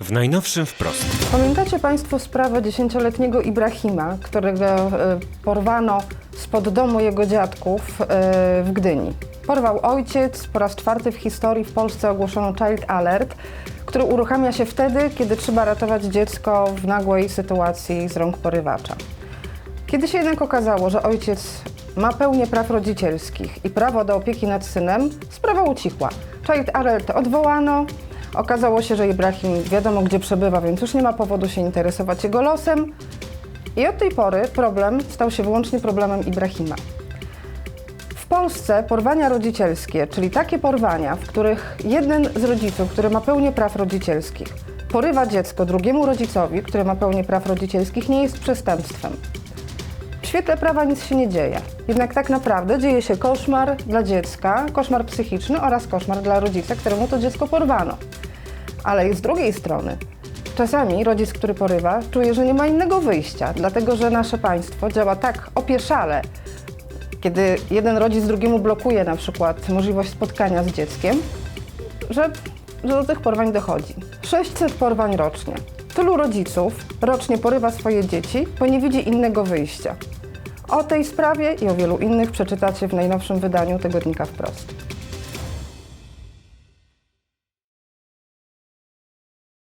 w najnowszym wprost. Pamiętacie Państwo sprawę dziesięcioletniego Ibrahima, którego e, porwano spod domu jego dziadków e, w Gdyni? Porwał ojciec, po raz czwarty w historii w Polsce ogłoszono Child Alert, który uruchamia się wtedy, kiedy trzeba ratować dziecko w nagłej sytuacji z rąk porywacza. Kiedy się jednak okazało, że ojciec ma pełnię praw rodzicielskich i prawo do opieki nad synem, sprawa ucichła. Child Alert odwołano. Okazało się, że Ibrahim wiadomo gdzie przebywa, więc już nie ma powodu się interesować jego losem. I od tej pory problem stał się wyłącznie problemem Ibrahima. W Polsce porwania rodzicielskie, czyli takie porwania, w których jeden z rodziców, który ma pełnię praw rodzicielskich, porywa dziecko drugiemu rodzicowi, który ma pełnię praw rodzicielskich, nie jest przestępstwem. W świetle prawa nic się nie dzieje. Jednak tak naprawdę dzieje się koszmar dla dziecka, koszmar psychiczny oraz koszmar dla rodzica, któremu to dziecko porwano. Ale z drugiej strony, czasami rodzic, który porywa, czuje, że nie ma innego wyjścia, dlatego że nasze państwo działa tak opieszale, kiedy jeden rodzic drugiemu blokuje na przykład możliwość spotkania z dzieckiem, że, że do tych porwań dochodzi. 600 porwań rocznie. Tylu rodziców rocznie porywa swoje dzieci, bo nie widzi innego wyjścia. O tej sprawie i o wielu innych przeczytacie w najnowszym wydaniu tygodnika Wprost.